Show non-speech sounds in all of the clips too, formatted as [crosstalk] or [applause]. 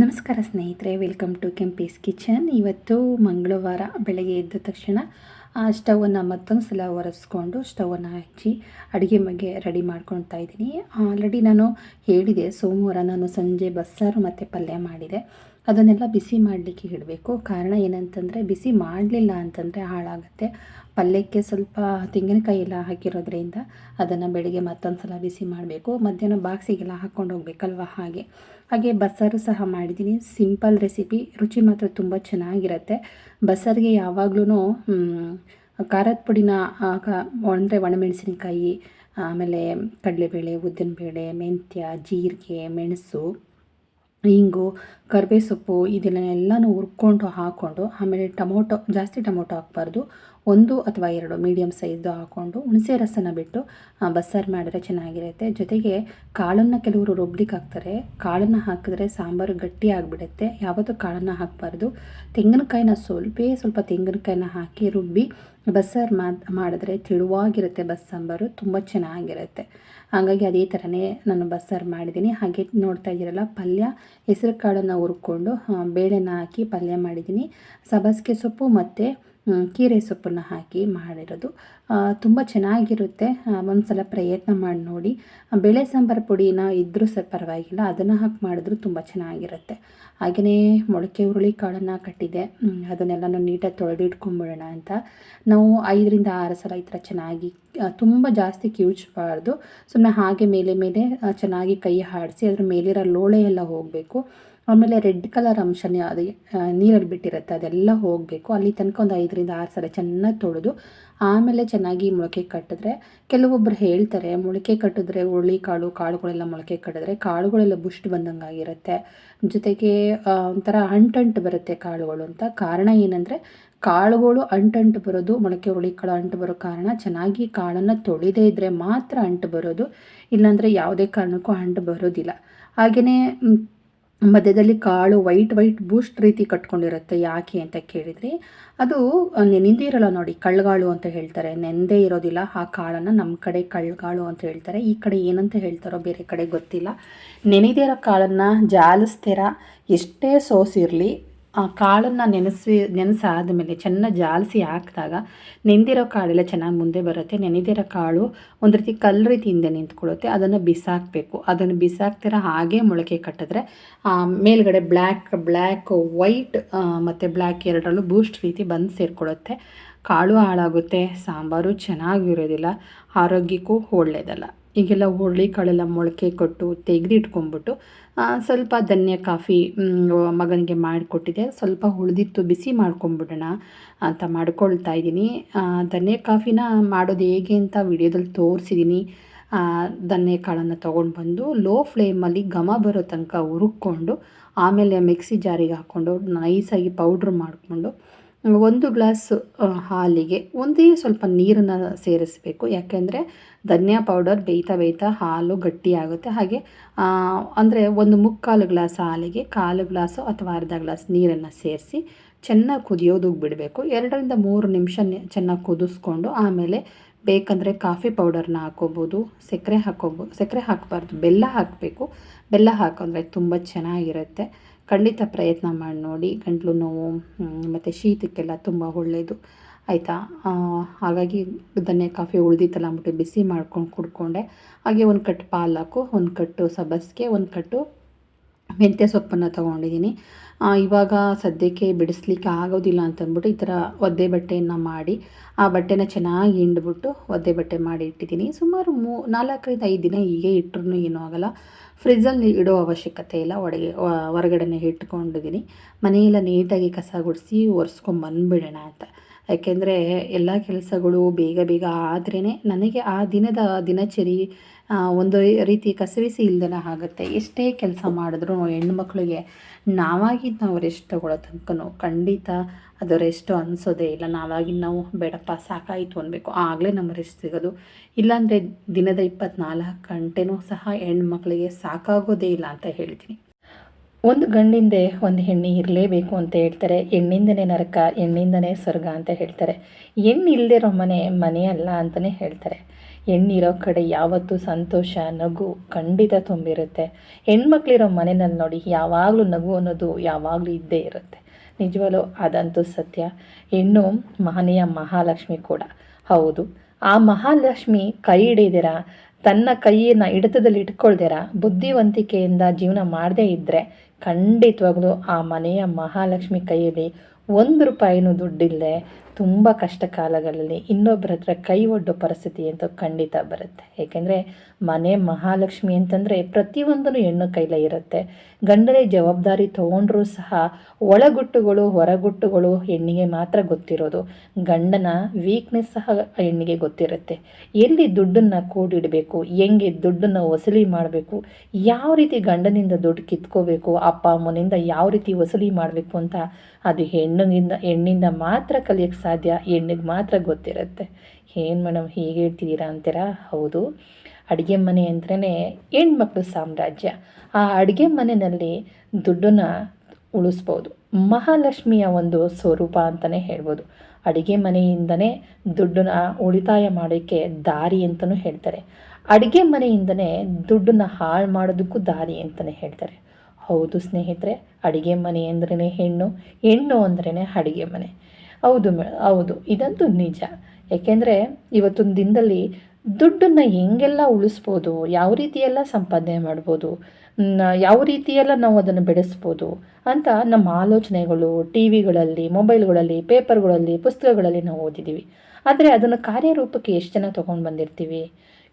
ನಮಸ್ಕಾರ ಸ್ನೇಹಿತರೆ welcome to Kempee's kitchen ಇವತ್ತು ಮಂಗಳವಾರ ಬೆಳಗ್ಗೆ ಎದ್ದ ತಕ್ಷಣ, ಆ ಸ್ಟವನ್ನು ಮತ್ತೊಂದು ಸಲ ಒರೆಸ್ಕೊಂಡು ಸ್ಟವನ್ನು ಹಚ್ಚಿ ಅಡುಗೆ ಬಗ್ಗೆ ರೆಡಿ ಮಾಡ್ಕೊಳ್ತಾ ಇದ್ದೀನಿ. ಆಲ್ರೆಡಿ ನಾನು ಹೇಳಿದೆ, ಸೋಮವಾರ ನಾನು ಸಂಜೆ ಬಸ್ಸಾರು ಮತ್ತು ಪಲ್ಯ ಮಾಡಿದೆ. ಅದನ್ನೆಲ್ಲ ಬಿಸಿ ಮಾಡಲಿಕ್ಕೆ ಇಡಬೇಕು. ಕಾರಣ ಏನಂತಂದರೆ ಬಿಸಿ ಮಾಡಲಿಲ್ಲ ಅಂತಂದರೆ ಹಾಳಾಗುತ್ತೆ. ಪಲ್ಯಕ್ಕೆ ಸ್ವಲ್ಪ ತೆಂಗಿನಕಾಯಿ ಎಲ್ಲ ಹಾಕಿರೋದ್ರಿಂದ ಅದನ್ನು ಬೆಳಿಗ್ಗೆ ಮತ್ತೊಂದು ಸಲ ಬಿಸಿ ಮಾಡಬೇಕು. ಮಧ್ಯಾಹ್ನ ಬಾಕ್ಸಿಗೆಲ್ಲ ಹಾಕ್ಕೊಂಡು ಹೋಗ್ಬೇಕಲ್ವ ಹಾಗೆ. ಹಾಗೆ ಬಸ್ಸಾರು ಸಹ ಮಾಡಿದ್ದೀನಿ ಸಿಂಪಲ್ ರೆಸಿಪಿ. ರುಚಿ ಮಾತ್ರ ತುಂಬ ಚೆನ್ನಾಗಿರುತ್ತೆ. ಬಸ್ಸಾರಿಗೆ ಯಾವಾಗ್ಲೂ ಖಾರದ ಪುಡಿನ ಅಂದರೆ ಒಣಮೆಣಸಿನಕಾಯಿ, ಆಮೇಲೆ ಕಡಲೆಬೇಳೆ, ಉದ್ದಿನಬೇಳೆ, ಮೆಂತ್ಯ, ಜೀರಿಗೆ, ಮೆಣಸು ಹಿಂಗು ಕರಿಬೇ ಸೊಪ್ಪು ಇದನ್ನೆಲ್ಲನೂ ಹುರ್ಕೊಂಡು ಹಾಕ್ಕೊಂಡು ಆಮೇಲೆ ಟೊಮೊಟೊ ಜಾಸ್ತಿ ಟೊಮೊಟೊ ಹಾಕ್ಬಾರ್ದು. ಒಂದು ಅಥವಾ ಎರಡು ಮೀಡಿಯಮ್ ಸೈಜ್ದು ಹಾಕ್ಕೊಂಡು ಹುಣಸೆ ರಸನ ಬಿಟ್ಟು ಬಸ್ಸಾರು ಮಾಡಿದ್ರೆ ಚೆನ್ನಾಗಿರುತ್ತೆ. ಜೊತೆಗೆ ಕಾಳನ್ನು ಕೆಲವರು ರುಬ್ಲಿಕ್ಕೆ ಹಾಕ್ತಾರೆ. ಕಾಳನ್ನು ಹಾಕಿದ್ರೆ ಸಾಂಬಾರು ಗಟ್ಟಿ ಆಗಿಬಿಡುತ್ತೆ. ಯಾವತ್ತೂ ಕಾಳನ್ನು ಹಾಕಬಾರ್ದು. ತೆಂಗಿನಕಾಯಿನ ಸ್ವಲ್ಪ ಸ್ವಲ್ಪ ತೆಂಗಿನಕಾಯಿನ ಹಾಕಿ ರುಬ್ಬಿ ಬಸ್ಸಾರು ಮಾಡಿದ್ರೆ ತಿಳುವಾಗಿರುತ್ತೆ ಬಸ್ಸಾಂಬಾರು ತುಂಬ ಚೆನ್ನಾಗಿರುತ್ತೆ. ಹಾಗಾಗಿ ಅದೇ ಥರನೇ ನಾನು ಬಸ್ಸಾರು ಮಾಡಿದ್ದೀನಿ. ಹಾಗೆ ನೋಡ್ತಾ ಇದ್ದೀರಲ್ಲ, ಪಲ್ಯ ಹೆಸರು ಕಾಳನ್ನು ಹುರ್ಕೊಂಡು ಬೇಳೆನ ಹಾಕಿ ಪಲ್ಯ ಮಾಡಿದ್ದೀನಿ. ಸಬಸ್ಗೆ ಸೊಪ್ಪು ಮತ್ತು ಕೀರೆ ಸೊಪ್ಪನ್ನು ಹಾಕಿ ಮಾಡಿರೋದು. ತುಂಬ ಚೆನ್ನಾಗಿರುತ್ತೆ. ಒಂದು ಸಲ ಪ್ರಯತ್ನ ಮಾಡಿ ನೋಡಿ. ಬೇಳೆ ಸಾಂಬಾರು ಪುಡಿನ ಇದ್ದರೂ ಸಹ ಪರವಾಗಿಲ್ಲ. ಅದನ್ನು ಹಾಕಿ ಮಾಡಿದ್ರೂ ತುಂಬ ಚೆನ್ನಾಗಿರುತ್ತೆ. ಹಾಗೆಯೇ ಮೊಳಕೆ ಹುರುಳಿ ಕಾಳನ್ನು ಕಟ್ಟಿದೆ. ಅದನ್ನೆಲ್ಲನೂ ನೀಟಾಗಿ ತೊಳೆದಿಟ್ಕೊಂಬಿಡೋಣ ಅಂತ. ನಾವು ಐದರಿಂದ ಆರು ಸಲ ಈ ಥರ ಚೆನ್ನಾಗಿ ತುಂಬ ಜಾಸ್ತಿ ಕಿವುಚಬಾರ್ದು. ಸುಮ್ಮನೆ ಹಾಗೆ ಮೇಲೆ ಮೇಲೆ ಚೆನ್ನಾಗಿ ಕೈ ಹಾಡಿಸಿ ಅದ್ರ ಮೇಲಿರೋ ಲೋಳೆ ಎಲ್ಲ ಹೋಗಬೇಕು. ಆಮೇಲೆ ರೆಡ್ ಕಲರ್ ಅಂಶನೇ ಅದು ನೀರಲ್ಲಿ ಬಿಟ್ಟಿರುತ್ತೆ. ಅದೆಲ್ಲ ಹೋಗಬೇಕು. ಅಲ್ಲಿ ತನಕ ಒಂದು ಐದರಿಂದ ಆರು ಸಲ ಚೆನ್ನಾಗಿ ತೊಳೆದು, ಆಮೇಲೆ ಚೆನ್ನಾಗಿ ಮೊಳಕೆ ಕಟ್ಟಿದ್ರೆ ಕೆಲವೊಬ್ಬರು ಹೇಳ್ತಾರೆ, ಮೊಳಕೆ ಕಟ್ಟಿದ್ರೆ ಹುರುಳಿ ಕಾಳು, ಕಾಳುಗಳೆಲ್ಲ ಮೊಳಕೆ ಕಟ್ಟಿದ್ರೆ ಕಾಳುಗಳೆಲ್ಲ ಬುಷ್ಟ್ ಬಂದಂಗೆ ಆಗಿರುತ್ತೆ ಜೊತೆಗೆ ಒಂಥರ ಅಂಟಂಟು ಬರುತ್ತೆ ಕಾಳುಗಳು ಅಂತ. ಕಾರಣ ಏನಂದರೆ ಕಾಳುಗಳು ಅಂಟಂಟು ಬರೋದು, ಮೊಳಕೆ ಹುರುಳಿ ಕಾಳು ಅಂಟು ಬರೋ ಕಾರಣ ಚೆನ್ನಾಗಿ ಕಾಳನ್ನು ತೊಳೆದೇ ಇದ್ದರೆ ಮಾತ್ರ ಅಂಟು ಬರೋದು, ಇಲ್ಲಾಂದರೆ ಯಾವುದೇ ಕಾರಣಕ್ಕೂ ಅಂಟು ಬರೋದಿಲ್ಲ. ಹಾಗೆಯೇ ಮಧ್ಯದಲ್ಲಿ ಕಾಳು ವೈಟ್ ವೈಟ್ ಬೂಸ್ಟ್ ರೀತಿ ಕಟ್ಕೊಂಡಿರುತ್ತೆ ಯಾಕೆ ಅಂತ ಕೇಳಿದ್ರಿ, ಅದು ನೆನೆದಿರಲ್ಲ ನೋಡಿ, ಕಳ್ಗಾಳು ಅಂತ ಹೇಳ್ತಾರೆ. ನೆಂದೇ ಇರೋದಿಲ್ಲ, ಆ ಕಾಳನ್ನು ನಮ್ಮ ಕಡೆ ಕಳ್ಗಾಳು ಅಂತ ಹೇಳ್ತಾರೆ. ಈ ಕಡೆ ಏನಂತ ಹೇಳ್ತಾರೋ ಬೇರೆ ಕಡೆ ಗೊತ್ತಿಲ್ಲ. ನೆನೆದಿರೋ ಕಾಳನ್ನು ಜಾಲಿಸ್ತೀರ? ಎಷ್ಟೇ ಸೋಸಿರಲಿ ಕಾಳನ್ನು ನೆನೆಸಿ ನೆನೆಸಾದ ಮೇಲೆ ಚೆನ್ನಾಗಿ ಜಾಲಿಸಿ ಹಾಕಿದಾಗ ನೆಂದಿರೋ ಕಾಳೆಲ್ಲ ಚೆನ್ನಾಗಿ ಮುಂದೆ ಬರುತ್ತೆ. ನೆನೆದಿರೋ ಕಾಳು ಒಂದು ರೀತಿ ಕಲ್ಲು ರೀತಿ ಹಿಂದೆ ನಿಂತ್ಕೊಳ್ಳುತ್ತೆ ಅದನ್ನು ಬಿಸಾಕಬೇಕು. ಅದನ್ನು ಬಿಸಾಕ್ತಿರ ಹಾಗೆ ಮೊಳಕೆ ಕಟ್ಟಿದ್ರೆ ಮೇಲ್ಗಡೆ ಬ್ಲ್ಯಾಕ್ ಬ್ಲ್ಯಾಕ್, ವೈಟ್ ಮತ್ತು ಬ್ಲ್ಯಾಕ್ ಎರಡರಲ್ಲೂ ಬೂಸ್ಟ್ ರೀತಿ ಬಂದು ಸೇರಿಕೊಳ್ಳುತ್ತೆ ಕಾಳು ಹಾಳಾಗುತ್ತೆ. ಸಾಂಬಾರು ಚೆನ್ನಾಗಿರೋದಿಲ್ಲ. ಆರೋಗ್ಯಕ್ಕೂ ಒಳ್ಳೆಯದಲ್ಲ ಈಗೆಲ್ಲ ಹುರುಳಿ, ಕಾಳೆಲ್ಲ ಮೊಳಕೆ ಕೊಟ್ಟು ತೆಗೆದಿಟ್ಕೊಂಬಿಟ್ಟು ಸ್ವಲ್ಪ ಧನ್ಯ, ಕಾಫಿ ಮಗನಿಗೆ ಮಾಡಿಕೊಟ್ಟಿದೆ. ಸ್ವಲ್ಪ ಉಳಿದಿತ್ತು ಬಿಸಿ ಮಾಡ್ಕೊಂಬಿಡೋಣ ಅಂತ ಮಾಡ್ಕೊಳ್ತಾ ಇದ್ದೀನಿ. ಧನ್ಯ, ಕಾಫಿನ ಮಾಡೋದು ಹೇಗೆ ಅಂತ ವಿಡಿಯೋದಲ್ಲಿ ತೋರಿಸಿದ್ದೀನಿ. ಧನ್ಯ, ಕಾಳನ್ನು ತೊಗೊಂಡು ಬಂದು ಲೋ ಫ್ಲೇಮಲ್ಲಿ ಘಮ ಬರೋ ತನಕ ಹುರುಕ್ಕೊಂಡು ಆಮೇಲೆ ಮಿಕ್ಸಿ ಜಾರಿಗೆ ಹಾಕ್ಕೊಂಡು ನೈಸಾಗಿ ಪೌಡ್ರ್ ಮಾಡಿಕೊಂಡು ಒಂದು ಗ್ಲಾಸ್ ಹಾಲಿಗೆ ಒಂದೇ ಸ್ವಲ್ಪ ನೀರನ್ನು ಸೇರಿಸಬೇಕು. ಯಾಕೆಂದರೆ ಧನಿಯಾ ಪೌಡರ್ ಬೇಯ್ತಾ ಬೇಯ್ತಾ ಹಾಲು ಗಟ್ಟಿಯಾಗುತ್ತೆ ಹಾಗೆ ಅಂದರೆ ಒಂದು ಮುಕ್ಕಾಲು ಗ್ಲಾಸ್ ಹಾಲಿಗೆ ಕಾಲು ಗ್ಲಾಸು ಅಥವಾ ಅರ್ಧ ಗ್ಲಾಸ್ ನೀರನ್ನು ಸೇರಿಸಿ ಚೆನ್ನಾಗಿ ಕುದಿಯೋದಕ್ಕೆ ಬಿಡಬೇಕು. ಎರಡರಿಂದ ಮೂರು ನಿಮಿಷ ಚೆನ್ನಾಗಿ ಕುದಿಸ್ಕೊಂಡು ಆಮೇಲೆ ಬೇಕಂದರೆ ಕಾಫಿ ಪೌಡರ್ನ ಹಾಕೋಬೋದು, ಸಕ್ಕರೆ ಹಾಕೋಬೋದು ಸಕ್ಕರೆ ಹಾಕಬಾರ್ದು. ಬೆಲ್ಲ ಹಾಕಬೇಕು. ಬೆಲ್ಲ ಹಾಕೊಂಡ್ರೆ ತುಂಬ ಚೆನ್ನಾಗಿರುತ್ತೆ. ಖಂಡಿತ ಪ್ರಯತ್ನ ಮಾಡಿ ನೋಡಿ. ಗಂಟ್ಲು ನೋವು ಮತ್ತು ಶೀತಕ್ಕೆಲ್ಲ ತುಂಬ ಒಳ್ಳೆಯದು ಆಯಿತಾ? ಹಾಗಾಗಿ ಧನ್ಯ ಕಾಫಿ ಉಳಿದಿತ್ತಲ್ಲ ಅಂದ್ಬಿಟ್ಟು ಬಿಸಿ ಮಾಡ್ಕೊಂಡು ಕುಡ್ಕೊಂಡೆ. ಹಾಗೆ ಒಂದು ಕಟ್ಟು ಪಾಲು ಹಾಕು ಒಂದು ಕಟ್ಟು ಸಬ್ಬಸಿಗೆ, ಒಂದು ಕಟ್ಟು ಮೆಂತ್ಯ ಸೊಪ್ಪನ್ನು ತೊಗೊಂಡಿದ್ದೀನಿ. ಇವಾಗ ಸದ್ಯಕ್ಕೆ ಬಿಡಿಸ್ಲಿಕ್ಕೆ ಆಗೋದಿಲ್ಲ ಅಂತಂದ್ಬಿಟ್ಟು ಈ ಥರ ಒದ್ದೆ ಬಟ್ಟೆಯನ್ನು ಮಾಡಿ, ಆ ಬಟ್ಟೆನ ಚೆನ್ನಾಗಿ ಹಿಂಡ್ಬಿಟ್ಟು ಒದ್ದೆ ಬಟ್ಟೆ ಮಾಡಿ ಇಟ್ಟಿದ್ದೀನಿ. ಸುಮಾರು ಮೂ, ನಾಲ್ಕರಿಂದ ಐದು ದಿನ ಹೀಗೆ ಇಟ್ಟರು ಏನೂ ಆಗೋಲ್ಲ. ಫ್ರಿಜ್ಜಲ್ಲಿ ಇಡೋ ಅವಶ್ಯಕತೆ ಇಲ್ಲ. ಒಡಗೆ ಹೊರಗಡೆನೇ ಇಟ್ಕೊಂಡಿದ್ದೀನಿ ಮನೆಯೆಲ್ಲ ನೀಟಾಗಿ ಕಸ ಗುಡಿಸಿ ಒರೆಸ್ಕೊಂಬಂದ್ಬಿಡೋಣ ಅಂತ. ಯಾಕೆಂದರೆ ಎಲ್ಲ ಕೆಲಸಗಳು ಬೇಗ ಬೇಗ ಆದ್ರೇ ನನಗೆ ಆ ದಿನದ ದಿನಚರಿ ಒಂದು ರೀತಿ ಕಸವಿಸಿ ಇಲ್ದನ ಆಗುತ್ತೆ. ಎಷ್ಟೇ ಕೆಲಸ ಮಾಡಿದ್ರು ಹೆಣ್ಮಕ್ಳಿಗೆ ನಾವಾಗಿ ನಾವು ರೆಸ್ಟ್ ತಗೊಳ್ಳೋ ತನಕನು ಖಂಡಿತ ಅದು ರೆಸ್ಟು ಅನಿಸೋದೇ ಇಲ್ಲ. ನಾವಾಗಿ ನಾವು, ಬೇಡಪ್ಪ, ಸಾಕಾಯಿತು ಅನ್ಬೇಕು. ಆಗಲೇ ನಮ್ಮ ರೆಸ್ಟ್ ಸಿಗೋದು. ಇಲ್ಲಾಂದರೆ ದಿನದ ಇಪ್ಪತ್ನಾಲ್ಕು ಗಂಟೆನೂ ಸಹ ಹೆಣ್ಮಕ್ಳಿಗೆ ಸಾಕಾಗೋದೇ ಇಲ್ಲ ಅಂತ ಹೇಳ್ತೀನಿ. ಒಂದು ಗಂಡಿಂದೆ ಒಂದು ಹೆಣ್ಣು ಇರಲೇಬೇಕು ಅಂತ ಹೇಳ್ತಾರೆ. ಹೆಣ್ಣಿಂದನೇ ನರಕ, ಹೆಣ್ಣಿಂದನೇ ಸ್ವರ್ಗ ಅಂತ ಹೇಳ್ತಾರೆ. ಹೆಣ್ಣು ಇಲ್ಲದೆ ಮನೆ ಮನೆ ಅಲ್ಲ ಅಂತಲೇ ಹೇಳ್ತಾರೆ. ಹೆಣ್ಣಿರೋ ಕಡೆ ಯಾವತ್ತೂ ಸಂತೋಷ, ನಗು ಖಂಡಿತ ತುಂಬಿರುತ್ತೆ. ಹೆಣ್ಮಕ್ಳಿರೋ ಮನೆಯಲ್ಲಿ ನೋಡಿ ಯಾವಾಗಲೂ ನಗು ಅನ್ನೋದು ಯಾವಾಗಲೂ ಇದ್ದೇ ಇರುತ್ತೆ. ನಿಜವಾಗ್ಲೂ ಅದಂತೂ ಸತ್ಯ. ಹೆಣ್ಣು ಮಹನೆಯ ಮಹಾಲಕ್ಷ್ಮಿ ಕೂಡ. ಹೌದು. ಆ ಮಹಾಲಕ್ಷ್ಮಿ ಕೈ ಹಿಡಿದಿರ, ತನ್ನ ಕೈಯನ್ನು ಹಿಡಿತದಲ್ಲಿ ಇಟ್ಕೊಳ್ದಿರ, ಬುದ್ಧಿವಂತಿಕೆಯಿಂದ ಜೀವನ ಮಾಡದೇ ಇದ್ದರೆ ಖಂಡಿತವಾಗ್ಲೂ ಆ ಮನೆಯ ಮಹಾಲಕ್ಷ್ಮಿ ಕೈಯಲ್ಲಿ ಒಂದು ರೂಪಾಯಿನೂ ದುಡ್ಡಿಲ್ಲದೆ ತುಂಬ ಕಷ್ಟ ಕಾಲಗಳಲ್ಲಿ ಇನ್ನೊಬ್ಬರ ಹತ್ರ ಕೈ ಒಡ್ಡೋ ಪರಿಸ್ಥಿತಿ ಅಂತ ಖಂಡಿತ ಬರುತ್ತೆ. ಏಕೆಂದರೆ ಮನೆ ಮಹಾಲಕ್ಷ್ಮಿ ಅಂತಂದರೆ ಪ್ರತಿಯೊಂದನ್ನು ಹೆಣ್ಣು ಕೈಲೇ ಇರುತ್ತೆ. ಗಂಡನೇ ಜವಾಬ್ದಾರಿ ತೊಗೊಂಡ್ರೂ ಸಹ ಒಳಗುಟ್ಟುಗಳು, ಹೊರಗುಟ್ಟುಗಳು ಹೆಣ್ಣಿಗೆ ಮಾತ್ರ ಗೊತ್ತಿರೋದು. ಗಂಡನ ವೀಕ್ನೆಸ್ ಸಹ ಹೆಣ್ಣಿಗೆ ಗೊತ್ತಿರುತ್ತೆ. ಎಲ್ಲಿ ದುಡ್ಡನ್ನು ಕೂಡಿಡಬೇಕು, ಹೆಂಗೆ ದುಡ್ಡನ್ನು ವಸೂಲಿ ಮಾಡಬೇಕು, ಯಾವ ರೀತಿ ಗಂಡನಿಂದ ದುಡ್ಡು ಕಿತ್ಕೋಬೇಕು, ಅಪ್ಪ ಅಮ್ಮನಿಂದ ಯಾವ ರೀತಿ ವಸೂಲಿ ಮಾಡಬೇಕು ಅಂತ ಅದು ಹೆಣ್ಣಿನಿಂದ, ಹೆಣ್ಣಿಂದ ಮಾತ್ರ ಕಲಿಯೋಕ್ಕೆ ಸಾಧ್ಯ, ಹೆಣ್ಣಿಗೆ ಮಾತ್ರ ಗೊತ್ತಿರುತ್ತೆ. ಏನು ಮೇಡಮ್ ಹೀಗೆ ಹೇಳ್ತಿದ್ದೀರಾ ಅಂತೀರಾ? ಹೌದು. ಅಡುಗೆ ಮನೆ ಅಂದ್ರೇ ಹೆಣ್ಮಕ್ಳ ಸಾಮ್ರಾಜ್ಯ. ಆ ಅಡುಗೆ ಮನೆಯಲ್ಲಿ ದುಡ್ಡನ್ನು ಉಳಿಸ್ಬೋದು. ಮಹಾಲಕ್ಷ್ಮಿಯ ಒಂದು ಸ್ವರೂಪ ಅಂತಲೇ ಹೇಳ್ಬೋದು. ಅಡುಗೆ ಮನೆಯಿಂದನೇ ದುಡ್ಡನ್ನ ಉಳಿತಾಯ ಮಾಡೋಕ್ಕೆ ದಾರಿ ಅಂತಲೂ ಹೇಳ್ತಾರೆ. ಅಡುಗೆ ಮನೆಯಿಂದನೇ ದುಡ್ಡನ್ನು ಹಾಳು ಮಾಡೋದಕ್ಕೂ ದಾರಿ ಅಂತಲೇ ಹೇಳ್ತಾರೆ. ಹೌದು ಸ್ನೇಹಿತರೆ, ಅಡುಗೆ ಮನೆ ಅಂದ್ರೇ ಹೆಣ್ಣು ಹೆಣ್ಣು ಅಂದ್ರೇ ಅಡುಗೆ ಮನೆ. ಹೌದು ಹೌದು, ಇದಂತೂ ನಿಜ. ಯಾಕೆಂದರೆ ಇವತ್ತೊಂದು ದಿನದಲ್ಲಿ ದುಡ್ಡನ್ನು ಹೆಂಗೆಲ್ಲ ಉಳಿಸ್ಬೋದು, ಯಾವ ರೀತಿಯೆಲ್ಲ ಸಂಪಾದನೆ ಮಾಡ್ಬೋದು ಯಾವ ರೀತಿಯೆಲ್ಲ ನಾವು ಅದನ್ನು ಬೆಳೆಸ್ಬೋದು ಅಂತ ನಮ್ಮ ಆಲೋಚನೆಗಳು, ಟಿ ವಿಗಳಲ್ಲಿ, ಮೊಬೈಲ್ಗಳಲ್ಲಿ, ಪೇಪರ್ಗಳಲ್ಲಿ, ಪುಸ್ತಕಗಳಲ್ಲಿ ನಾವು ಓದಿದ್ದೀವಿ. ಆದರೆ ಅದನ್ನು ಕಾರ್ಯರೂಪಕ್ಕೆ ಎಷ್ಟು ಜನ ತೊಗೊಂಡು ಬಂದಿರ್ತೀವಿ?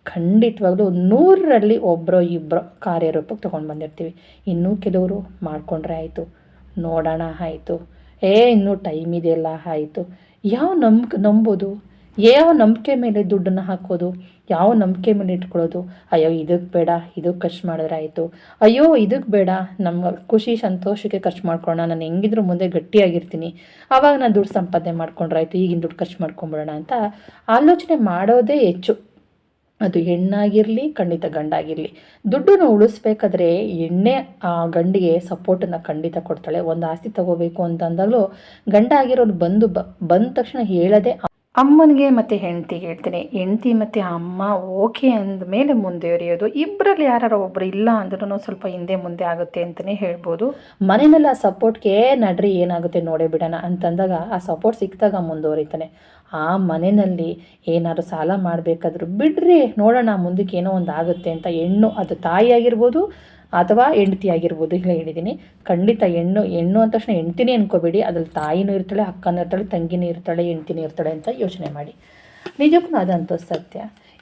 ಖಂಡಿತವಾಗ್ಲೂ ನೂರರಲ್ಲಿ ಒಬ್ಬರು ಇಬ್ಬರು ಕಾರ್ಯರೂಪಕ್ಕೆ ತೊಗೊಂಡು ಬಂದಿರ್ತೀವಿ. ಇನ್ನೂ ಕೆಲವರು ಮಾಡಿಕೊಂಡ್ರೆ ಆಯಿತು. ನೋಡೋಣ ಆಯಿತು. ಏ, ಇನ್ನೂ ಟೈಮ್ ಇದೆಯಲ್ಲ, ಆಯಿತು. ಯಾವ ನಂಬಿಕೆ ನಂಬೋದು? ಯಾವ ನಂಬಿಕೆ ಮೇಲೆ ದುಡ್ಡನ್ನು ಹಾಕೋದು? ಯಾವ ನಂಬಿಕೆ ಮೇಲೆ ಇಟ್ಕೊಳ್ಳೋದು? ಅಯ್ಯೋ, ಇದಕ್ಕೆ ಬೇಡ, ಇದಕ್ಕೆ ಖರ್ಚು ಮಾಡಿದ್ರೆ ಆಯಿತು. ಅಯ್ಯೋ, ಇದಕ್ಕೆ ಬೇಡ. ನಮ್ಮ ಖುಷಿ, ಸಂತೋಷಕ್ಕೆ ಖರ್ಚು ಮಾಡ್ಕೊಳ್ಳೋಣ. ನಾನು ಹೆಂಗಿದ್ರು ಮುಂದೆ ಗಟ್ಟಿಯಾಗಿರ್ತೀನಿ. ಆವಾಗ ನಾನು ದುಡ್ಡು ಸಂಪಾದನೆ ಮಾಡ್ಕೊಂಡ್ರೆ ಆಯಿತು. ಈಗಿನ ದುಡ್ಡು ಖರ್ಚು ಮಾಡ್ಕೊಂಬಿಡೋಣ ಅಂತ ಆಲೋಚನೆ ಮಾಡೋದೇ ಹೆಚ್ಚು. ಅದು ಹೆಣ್ಣಾಗಿರಲಿ, ಖಂಡಿತ ಗಂಡಾಗಿರಲಿ. ದುಡ್ಡನ್ನು ಉಳಿಸ್ಬೇಕಾದ್ರೆ ಹೆಣ್ಣೆ ಆ ಗಂಡಿಗೆ ಸಪೋರ್ಟನ್ನು ಖಂಡಿತ ಕೊಡ್ತಾಳೆ. ಒಂದು ಆಸ್ತಿ ತಗೋಬೇಕು ಅಂತ ಅಂದಾಗಲೂ ಗಂಡ ಆಗಿರೋರು ಬಂದು ಬಂದ ತಕ್ಷಣ ಹೇಳದೆ ಅಮ್ಮನಿಗೆ ಮತ್ತು ಹೆಂಡ್ತಿಗೆ ಹೇಳ್ತೀನಿ. ಹೆಂಡ್ತಿ ಮತ್ತು ಅಮ್ಮ ಓಕೆ ಅಂದ ಮೇಲೆ ಮುಂದುವರಿಯೋದು ಇಬ್ಬರಲ್ಲಿ ಯಾರು ಒಬ್ಬರು ಇಲ್ಲ ಅಂದ್ರೂ ಸ್ವಲ್ಪ ಹಿಂದೆ ಮುಂದೆ ಆಗುತ್ತೆ ಅಂತಲೇ ಹೇಳ್ಬೋದು. ಮನೆಯಲ್ಲಿ ಆ ಸಪೋರ್ಟ್ಗೆ ನಡ್ರಿ ಏನಾಗುತ್ತೆ ನೋಡೇ ಬಿಡೋಣ ಅಂತಂದಾಗ ಆ ಸಪೋರ್ಟ್ ಸಿಕ್ಕಿದಾಗ ಮುಂದುವರಿತಾನೆ. ಆ ಮನೆಯಲ್ಲಿ ಏನಾದ್ರು ಸಾಲ ಮಾಡಬೇಕಾದ್ರೂ ಬಿಡ್ರಿ, ನೋಡೋಣ ಮುಂದಕ್ಕೆ ಏನೋ ಒಂದು ಆಗುತ್ತೆ ಅಂತ ಹೆಣ್ಣು ಅದು ತಾಯಿ ಆಗಿರ್ಬೋದು ಅಥವಾ ಹೆಂಡತಿ ಆಗಿರ್ಬೋದು ಇಲ್ಲ ಹೇಳಿದ್ದೀನಿ ಖಂಡಿತ ಹೆಣ್ಣು ಹೆಣ್ಣು ಅಂದ ತಕ್ಷಣ ಹೆಂಡ್ತಿನೇ ಅನ್ಕೋಬೇಡಿ. ಅದ್ರಲ್ಲಿ ತಾಯಿನೂ ಇರ್ತಾಳೆ, ಅಕ್ಕನೂ ಇರ್ತಾಳೆ, ತಂಗಿನೂ ಇರ್ತಾಳೆ, ಹೆಂಡ್ತಿನೂ ಇರ್ತಾಳೆ ಅಂತ ಯೋಚನೆ ಮಾಡಿ. ನಿಜಕ್ಕೂ ಅದಂತೂ ಸತ್ಯ.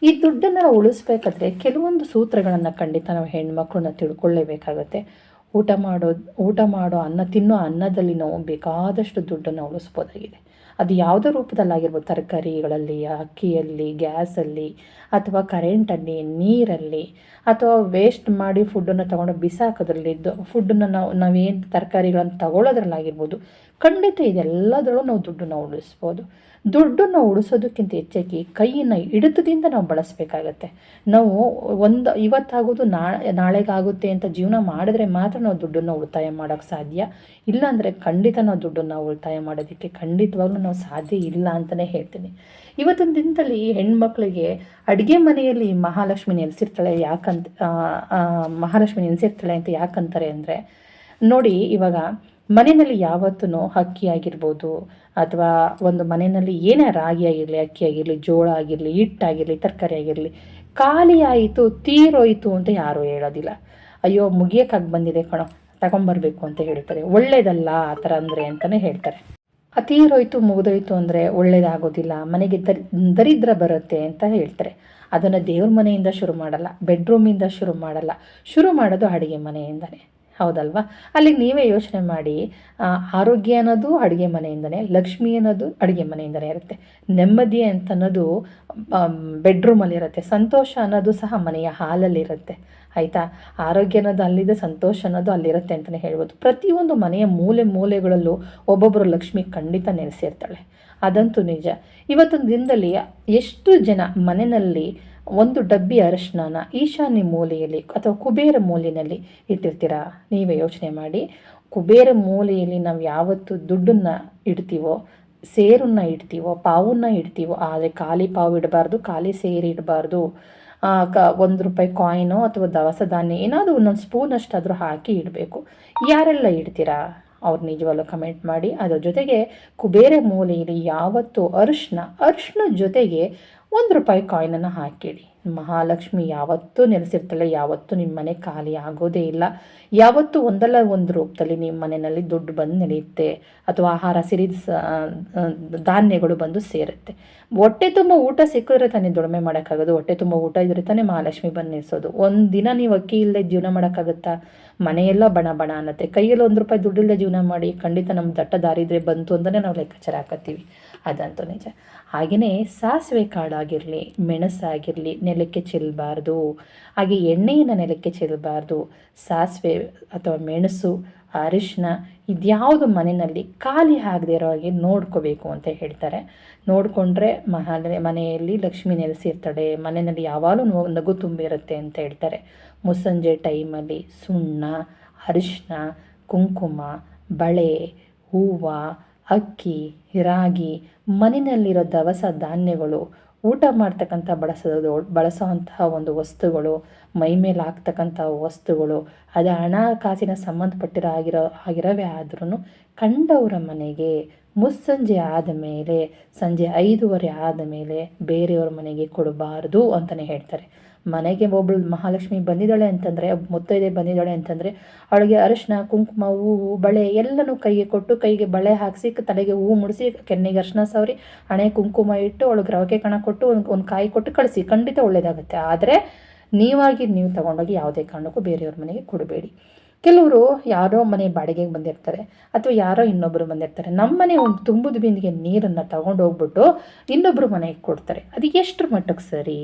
ಈ ದುಡ್ಡನ್ನು ಉಳಿಸ್ಬೇಕಾದ್ರೆ ಕೆಲವೊಂದು ಸೂತ್ರಗಳನ್ನು ಖಂಡಿತ ನಾವು ಹೆಣ್ಮಕ್ಳನ್ನ ತಿಳ್ಕೊಳ್ಳೇಬೇಕಾಗುತ್ತೆ. ಊಟ ಮಾಡೋ ಊಟ ಮಾಡೋ ಅನ್ನ, ತಿನ್ನೋ ಅನ್ನದಲ್ಲಿ ನಾವು ಬೇಕಾದಷ್ಟು ದುಡ್ಡನ್ನು ಉಳಿಸ್ಬೋದಾಗಿದೆ. ಅದು ಯಾವುದೋ ರೂಪದಲ್ಲಾಗಿರ್ಬೋದು ತರಕಾರಿಗಳಲ್ಲಿ ಅಕ್ಕಿಯಲ್ಲಿ ಗ್ಯಾಸಲ್ಲಿ ಅಥವಾ ಕರೆಂಟಲ್ಲಿ ನೀರಲ್ಲಿ, ಅಥವಾ ವೇಸ್ಟ್ ಮಾಡಿ ಫುಡ್ಡನ್ನು ತೊಗೊಂಡು ಬಿಸಾಕೋದ್ರಲ್ಲಿ ಫುಡ್ಡನ್ನು ನಾವು ನಾವೇನು ತರಕಾರಿಗಳನ್ನು ತಗೊಳ್ಳೋದ್ರಲ್ಲಾಗಿರ್ಬೋದು ಖಂಡಿತ ಇದೆಲ್ಲದರಲ್ಲೂ ನಾವು ದುಡ್ಡನ್ನು ಉಳಿಸ್ಬೋದು. ದುಡ್ಡನ್ನು ಉಳಿಸೋದಕ್ಕಿಂತ ಹೆಚ್ಚಾಗಿ ಕೈಯನ್ನು ಹಿಡಿತದಿಂದ ನಾವು ಬಳಸಬೇಕಾಗತ್ತೆ. ನಾವು ಒಂದು, ಇವತ್ತಾಗೋದು ನಾಳೆ ನಾಳೆಗಾಗುತ್ತೆ ಅಂತ ಜೀವನ ಮಾಡಿದ್ರೆ ಮಾತ್ರ ನಾವು ದುಡ್ಡನ್ನು ಉಳಿತಾಯ ಮಾಡೋಕ್ಕೆ ಸಾಧ್ಯ. ಇಲ್ಲಾಂದರೆ ಖಂಡಿತ ನಾವು ದುಡ್ಡನ್ನು ಉಳಿತಾಯ ಮಾಡೋದಕ್ಕೆ ಖಂಡಿತವಾಗ್ಲೂ ನಾವು ಸಾಧ್ಯ ಇಲ್ಲ ಅಂತಲೇ ಹೇಳ್ತೀನಿ. ಇವತ್ತಿನ ದಿನದಲ್ಲಿ ಹೆಣ್ಮಕ್ಳಿಗೆ ಅಡುಗೆ ಮನೆಯಲ್ಲಿ ಮಹಾಲಕ್ಷ್ಮಿ ನೆಲೆಸಿರ್ತಾಳೆ ಯಾಕಂತ ಮಹಾಲಕ್ಷ್ಮಿ ನೆನೆಸಿರ್ತಾಳೆ ಅಂತ ಯಾಕಂತಾರೆ ಅಂದರೆ, ನೋಡಿ ಇವಾಗ ಮನೆಯಲ್ಲಿ ಯಾವತ್ತೂ ಅಕ್ಕಿ ಆಗಿರ್ಬೋದು ಅಥವಾ ಒಂದು ಮನೆಯಲ್ಲಿ ಏನೇ ರಾಗಿ ಆಗಿರಲಿ, ಅಕ್ಕಿ ಆಗಿರಲಿ, ಜೋಳ ಆಗಿರಲಿ, ಹಿಟ್ಟಾಗಿರಲಿ, ತರಕಾರಿ ಆಗಿರಲಿ, ಖಾಲಿ ಆಯಿತು, ತೀರೋಯಿತು ಅಂತ ಯಾರೂ ಹೇಳೋದಿಲ್ಲ. ಅಯ್ಯೋ ಮುಗಿಯೋಕ್ಕಾಗಿ ಬಂದಿದೆ ಕಣೋ, ತಗೊಂಬರ್ಬೇಕು ಅಂತ ಹೇಳ್ತಾರೆ. ಒಳ್ಳೇದಲ್ಲ ಆ ಥರ ಅಂದರೆ ಅಂತಲೇ ಹೇಳ್ತಾರೆ. ತೀರೋಯ್ತು ಮುಗಿದೋಯ್ತು ಅಂದರೆ ಒಳ್ಳೇದಾಗೋದಿಲ್ಲ. ಮನೆಗೆ ದರಿ, ದರಿದ್ರ ಬರುತ್ತೆ ಅಂತ ಹೇಳ್ತಾರೆ. ಅದನ್ನು ದೇವ್ರ ಮನೆಯಿಂದ ಶುರು ಮಾಡಲ್ಲ ಬೆಡ್ರೂಮಿಂದ ಶುರು ಮಾಡಲ್ಲ. ಶುರು ಮಾಡೋದು ಅಡುಗೆ ಮನೆಯಿಂದನೇ ಹೌದಲ್ವಾ? ಅಲ್ಲಿಗೆ ನೀವೇ ಯೋಚನೆ ಮಾಡಿ ಆರೋಗ್ಯ ಅನ್ನೋದು ಅಡುಗೆ ಮನೆಯಿಂದನೇ, ಲಕ್ಷ್ಮಿ ಅನ್ನೋದು ಅಡುಗೆ ಮನೆಯಿಂದನೇ ಇರುತ್ತೆ. ನೆಮ್ಮದಿ ಅಂತ ಅನ್ನೋದು ಬೆಡ್ರೂಮಲ್ಲಿರುತ್ತೆ ಸಂತೋಷ ಅನ್ನೋದು ಸಹ ಮನೆಯ ಹಾಲಲ್ಲಿರುತ್ತೆ ಆಯಿತಾ? ಆರೋಗ್ಯ ಅನ್ನೋದು ಅಲ್ಲಿದೆ, ಸಂತೋಷ ಅನ್ನೋದು ಅಲ್ಲಿರುತ್ತೆ ಅಂತಲೇ ಹೇಳ್ಬೋದು. ಪ್ರತಿಯೊಂದು ಮನೆಯ ಮೂಲೆ ಮೂಲೆಗಳಲ್ಲೂ ಒಬ್ಬೊಬ್ಬರು ಲಕ್ಷ್ಮಿ ಖಂಡಿತ ನೆಲೆಸಿರ್ತಾಳೆ. ಅದಂತೂ ನಿಜ. ಇವತ್ತೊಂದು ದಿನದಲ್ಲಿ ಎಷ್ಟು ಜನ ಮನೆಯಲ್ಲಿ ಒಂದು ಡಬ್ಬಿ ಅರಶಿನ ಈಶಾನ್ಯ ಮೂಲೆಯಲ್ಲಿ ಅಥವಾ ಕುಬೇರ ಮೂಲೆಯಲ್ಲಿ ಇಟ್ಟಿರ್ತೀರಾ? ನೀವೇ ಯೋಚನೆ ಮಾಡಿ. ಕುಬೇರ ಮೂಲೆಯಲ್ಲಿ ನಾವು ಯಾವತ್ತು ದುಡ್ಡನ್ನು ಇಡ್ತೀವೋ, ಸೇರನ್ನ ಇಡ್ತೀವೋ, ಪಾವನ್ನ ಇಡ್ತೀವೋ, ಆದರೆ ಖಾಲಿ ಪಾವು ಇಡಬಾರ್ದು, ಖಾಲಿ ಸೇರಿ ಇಡಬಾರ್ದು. ಕ, ಒಂದು ರೂಪಾಯಿ ಕಾಯಿನೋ ಅಥವಾ ದವಸ ಧಾನ್ಯ ಏನಾದರೂ ಒಂದೊಂದು ಸ್ಪೂನ್ ಅಷ್ಟಾದರೂ ಹಾಕಿ ಇಡಬೇಕು. ಯಾರೆಲ್ಲ ಇಡ್ತೀರಾ? ಅವ್ರು ನಿಜವಾಗ್ಲೂ ಕಮೆಂಟ್ ಮಾಡಿ, ಅದರ ಜೊತೆಗೆ ಕುಬೇರ ಮೂಲೆಯಲ್ಲಿ ಯಾವತ್ತೂ ಅರಿಶಿನ ಅರ್ಶನ ಜೊತೆಗೆ ಒಂದು ರೂಪಾಯಿ ಕಾಯಿನನ್ನು ಹಾಕಿಡಿ. ಮಹಾಲಕ್ಷ್ಮಿ ಯಾವತ್ತೂ ನೆಲೆಸಿರ್ತಾಳೆ ಯಾವತ್ತೂ ನಿಮ್ಮ ಮನೆ ಖಾಲಿ ಆಗೋದೇ ಇಲ್ಲ. ಯಾವತ್ತೂ ಒಂದಲ್ಲ ಒಂದು ರೂಪದಲ್ಲಿ ನಿಮ್ಮ ಮನೆಯಲ್ಲಿ ದುಡ್ಡು ಬಂದು ನಡೆಯುತ್ತೆ ಅಥವಾ ಆಹಾರ ಸಿರಿ ಧಾನ್ಯಗಳು ಬಂದು ಸೇರುತ್ತೆ. ಹೊಟ್ಟೆ ತುಂಬ ಊಟ ಸಿಕ್ಕಿದ್ರೆ ತಾನೇ ದುಡಿಮೆ ಮಾಡೋಕ್ಕಾಗೋದು, ಹೊಟ್ಟೆ ತುಂಬ ಊಟ ಇದ್ರೆ ತಾನೇ ಮಹಾಲಕ್ಷ್ಮಿ ಬಂದು ನಿಲ್ಲಿಸೋದು ಒಂದು ದಿನ ನೀವು ಅಕ್ಕಿ ಇಲ್ಲದೆ ಜೀವನ ಮಾಡೋಕ್ಕಾಗುತ್ತಾ? ಮನೆಯೆಲ್ಲ ಬಣ ಬಣ ಅನ್ನತ್ತೆ. ಕೈಯಲ್ಲಿ ಒಂದು ರೂಪಾಯಿ ದುಡ್ಡಿಲ್ಲದೆ ಜೀವನ ಮಾಡಿ ಖಂಡಿತ ನಮ್ಮ ದಟ್ಟ ದಾರಿದ್ರೆ ಬಂತು ಅಂತಲೇ ನಾವು ಲೆಕ್ಕಾಚಾರ ಹಾಕತ್ತೀವಿ. ಅದಂತೂ ನಿಜ. ಹಾಗೆಯೇ ಸಾಸಿವೆ ಕಾಳಾಗಿರಲಿ, ಮೆಣಸಾಗಿರಲಿ, ನೆಲಕ್ಕೆ ಚೆಲ್ಲಬಾರ್ದು ಹಾಗೆ ಎಣ್ಣೆಯನ್ನು ನೆಲಕ್ಕೆ ಚೆಲ್ಲಬಾರ್ದು ಸಾಸಿವೆ ಅಥವಾ ಮೆಣಸು ಅರಿಶಿನ ಇದ್ಯಾವುದು ಮನೆಯಲ್ಲಿ ಖಾಲಿ ಆಗದೆ ಇರೋ ಹಾಗೆ ನೋಡ್ಕೋಬೇಕು ಅಂತ ಹೇಳ್ತಾರೆ. ನೋಡಿಕೊಂಡ್ರೆ ಮಹಾಲ, ಮನೆಯಲ್ಲಿ ಲಕ್ಷ್ಮಿ ನೆಲೆಸಿರ್ತಾಳೆ ಮನೆಯಲ್ಲಿ ಯಾವಾಗಲೂ ನಗು ತುಂಬಿರುತ್ತೆ ಅಂತ ಹೇಳ್ತಾರೆ. ಮುಸ್ಸಂಜೆ ಟೈಮಲ್ಲಿ ಸುಣ್ಣ ಅರಿಶಿನ ಕುಂಕುಮ, ಬಳೆ, ಹೂವು ಅಕ್ಕಿ, ರಾಗಿ, ಮನೆಯಲ್ಲಿರೋ ದವಸ ಧಾನ್ಯಗಳು, ಊಟ ಮಾಡ್ತಕ್ಕಂಥ ಬಳಸೋದು ಬಳಸೋವಂತಹ ಒಂದು ವಸ್ತುಗಳು, ಮೈ ಮೇಲೆ ಹಾಕ್ತಕ್ಕಂಥ ವಸ್ತುಗಳು, ಅದು ಹಣಕಾಸಿನ ಸಂಬಂಧಪಟ್ಟಿರೋ ಆಗಿರೋ, ಆಗಿರೋವೇ ಆದ್ರೂ ಕಂಡವರ ಮನೆಗೆ, ಮುಸ್ಸಂಜೆ ಆದ ಮೇಲೆ, ಸಂಜೆ ಐದೂವರೆ ಆದ ಮೇಲೆ ಬೇರೆಯವ್ರ ಮನೆಗೆ ಕೊಡಬಾರ್ದು ಅಂತಲೇ ಹೇಳ್ತಾರೆ. ಮನೆಗೆ ಒಬ್ಬಳು ಮಹಾಲಕ್ಷ್ಮಿ ಬಂದಿದ್ದಾಳೆ ಅಂತಂದರೆ, ಮುತ್ತೈದೆ ಬಂದಿದ್ದಾಳೆ ಅಂತಂದರೆ, ಅವಳಿಗೆ ಅರಶಿನ, ಕುಂಕುಮ, ಹೂವು, ಬಳೆ ಎಲ್ಲನೂ ಕೈಗೆ ಕೊಟ್ಟು ಕೈಗೆ ಬಳೆ ಹಾಕಿಸಿ ತಲೆಗೆ ಹೂವು ಮುಡಿಸಿ, ಕೆನ್ನೆಗೆ ಅರಿಶಿನ ಸವರಿ, ಹಣೆ, ಕುಂಕುಮ ಇಟ್ಟು ಅವಳಿಗೆ ರವಕೆ ಕಣ ಕೊಟ್ಟು ಒಂದು ಒಂದು ಕಾಯಿ ಕೊಟ್ಟು ಕಳಿಸಿ. ಖಂಡಿತ ಒಳ್ಳೆಯದಾಗುತ್ತೆ ಆದರೆ ನೀವಾಗಿ ನೀವು ತಗೊಂಡೋಗಿ ಯಾವುದೇ ಕಾರಣಕ್ಕೂ ಬೇರೆಯವ್ರ ಮನೆಗೆ ಕೊಡಬೇಡಿ. ಕೆಲವರು ಯಾರೋ ಮನೆ ಬಾಡಿಗೆಗೆ ಬಂದಿರ್ತಾರೆ ಅಥವಾ ಯಾರೋ ಇನ್ನೊಬ್ಬರು ಬಂದಿರ್ತಾರೆ. ನಮ್ಮ ಮನೆ ಒಂದು ತುಂಬುದು ಬಿಂದಿಗೆ ನೀರನ್ನು ತಗೊಂಡು ಹೋಗ್ಬಿಟ್ಟು ಇನ್ನೊಬ್ಬರು ಮನೆಗೆ ಕೊಡ್ತಾರೆ. ಅದು ಎಷ್ಟರ ಮಟ್ಟಕ್ಕೆ ಸರಿ?